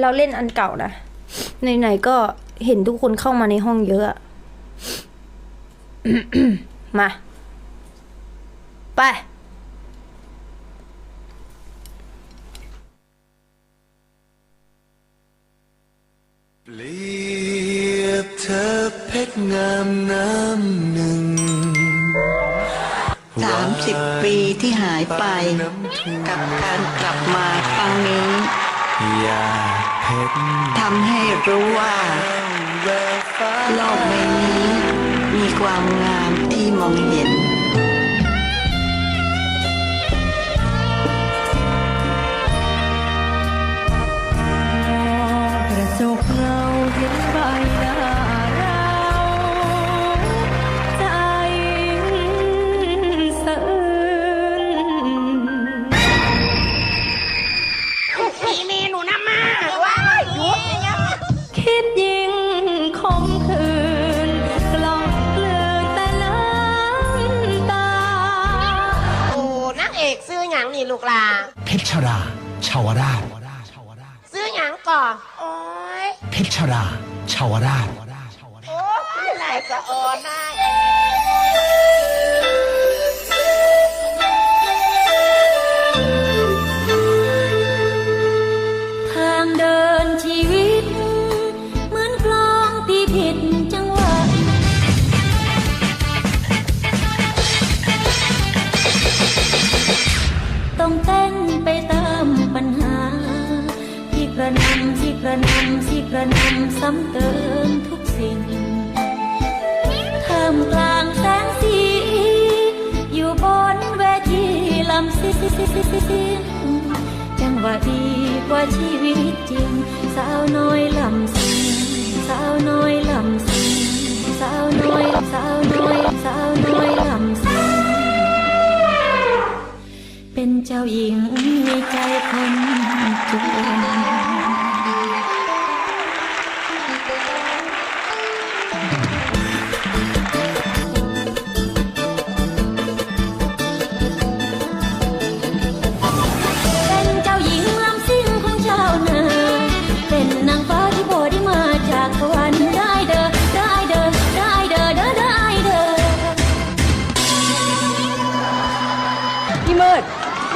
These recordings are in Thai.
เราเล่นอันเก่านะไหนๆก็เห็นทุกคนเข้ามาในห้องเยอะอะ มา ไป เปรียบเธอเพชรงามน้ำหนึ่งสามสิบปีที่หายไป กับการกลับมาครั้งนี้อย่าเพชร ทำให้รู้ว่าแววฟ้าโลกใบนี้มีความงามที่มองเห็น หยังนี่ลูกหลาเพชรราชาวราชซื้อหยังก่อนโอ้ยเพชรราชาวราชโอ้ยไหนจะอ่อนนะ นำซ้ำเติมทุกสิ่งท่ามกลางแสงสี อยู่บนเวทีลำซิจังหวะดีกว่าชีวิตจริง สาวน้อยลำซิงสาวน้อยลำซิงสาวน้อยสาวน้อยสาวน้อยลำซิงเป็นเจ้าหญิงในใจคนจน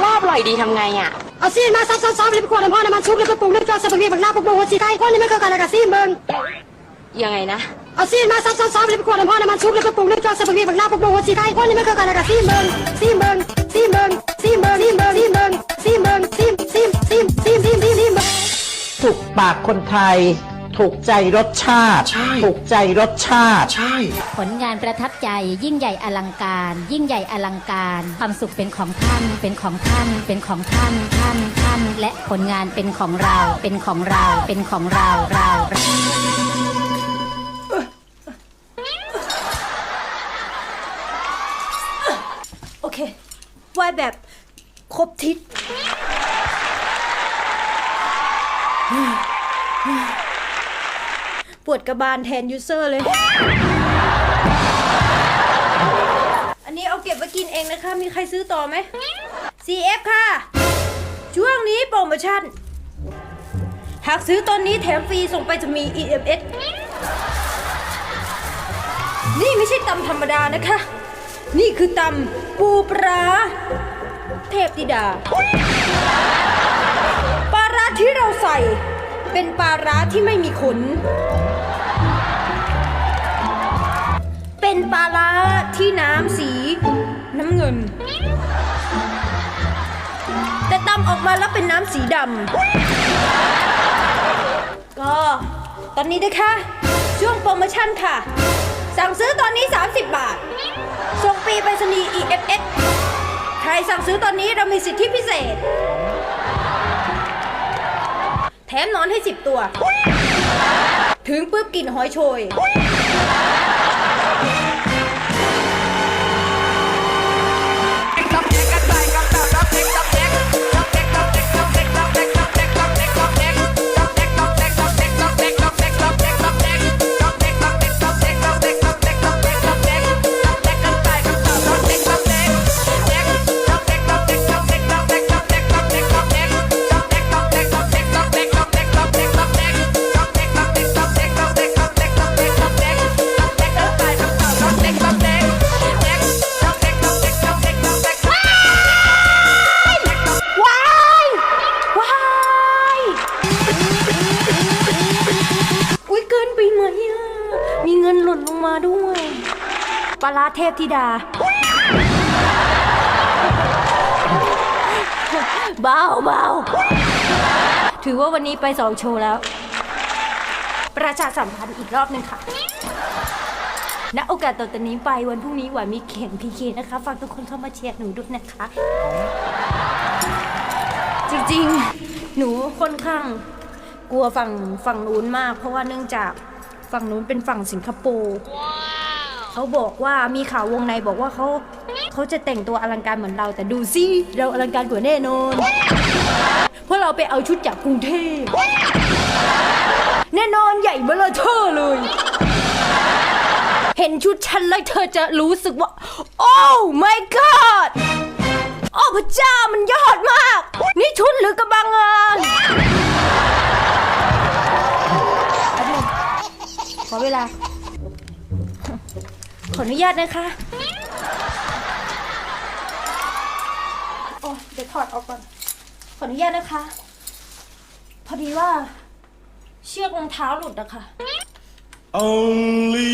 ลาบอร่อยดีทำไงอะ เอาซีนมาซับซ้อนๆเลยไปขวดน้ำพ่อน้ำมันชุบเลยไปปรุงด้วยจอสปาเกตตี้บักหน้าปรุงหัวสีไก่ก้อนนี้ไม่เข้ากันเลยกับซีนเบิ้งยังไงนะ เอาซีนมาซับซ้อนๆเลยไปขวดน้ำพ่อน้ำมันชุบเลยไปปรุงด้วยจอสปาเกตตี้บักหน้าปรุงหัวสีไก่ก้อนนี้ไม่เข้ากันเลยกับซีนเบิ้งซีนเบิ้งซีนเบิ้งซีนเบิ้งซีนเบิ้งซีนเบิ้งซีนเบิ้งซีนซีนซีนซีนซีนซีนซีนเบิ้งถูกปากคนไทย ถูกใจรสชาติ ใช่ ถูกใจรสชาติ ใช่ ผลงานประทับใจยิ่งใหญ่อลังการ ยิ่งใหญ่อลังการ ความสุขเป็นของท่านเป็นของท่าน เป็นของท่านท่านท่าน และผลงานเป็นของเราเป็นของเราเป็นของเราเราโอเคไหวแบบครบทิศ ปวดกระบาลแทนยูเซอร์เลย อันนี้เอาเก็บไว้กินเองนะคะ มีใครซื้อต่อไหม CF ค่ะ ช่วงนี้โปรโมชั่น หากซื้อตอนนี้แถมฟรีส่งไปจะมี EMS นี่ไม่ใช่ตำธรรมดานะคะ นี่คือตำปูปลาเทพธิดา ปลาร้าที่เราใส่ เป็นปลาร้าที่ไม่มีขน เป็นปลาร้าที่น้ำสีน้ำเงิน แต่ตำออกมาแล้วเป็นน้ำสีดำ ก็ตอนนี้นะคะ ช่วงโปรโมชั่นค่ะ สั่งซื้อตอนนี้ 30 บาท ส่งฟรีไปรษณีย์ EFS ใครสั่งซื้อตอนนี้เรามีสิทธิพิเศษ แถมหนอนให้10ตัว ถึงปุ๊บกลิ่นหอยโชย ร้าเทพธิดา เบาเบาถือว่าวันนี้ไปสองโชว์แล้ว ประชาสัมพันธ์อีกรอบหนึ่งค่ะณโอกาสต่อจากนี้ไปวันพรุ่งนี้หวานมีเข็มพีเคนะคะ ฝากทุกคนเข้ามาเชียร์หนูด้วยนะคะ จริงๆ หนูค่อนข้างกลัวฝั่งฝั่งนู้นมาก เพราะว่าเนื่องจากฝั่งนู้นเป็นฝั่งสิงคโปร์ เขาบอกว่ามีข่าววงในบอกว่าเขาเขาจะแต่งตัวอลังการเหมือนเรา แต่ดูสิเราอลังการกว่าแน่นอน เพราะเราไปเอาชุดจากกรุงเทพแน่นอนใหญ่เบลอเทอร์เลย เห็นชุดฉันแล้วเธอจะรู้สึกว่า โอ้ my god โอ้พระเจ้ามันยอดมาก นี่ชุดหรือกระบังงาน ออนุญาตนะคะ โอ้เดี๋ยวถอดออกก่อน ขออนุญาตนะคะ พอดีว่า เชือกรองเท้าหลุดอะค่ะ Only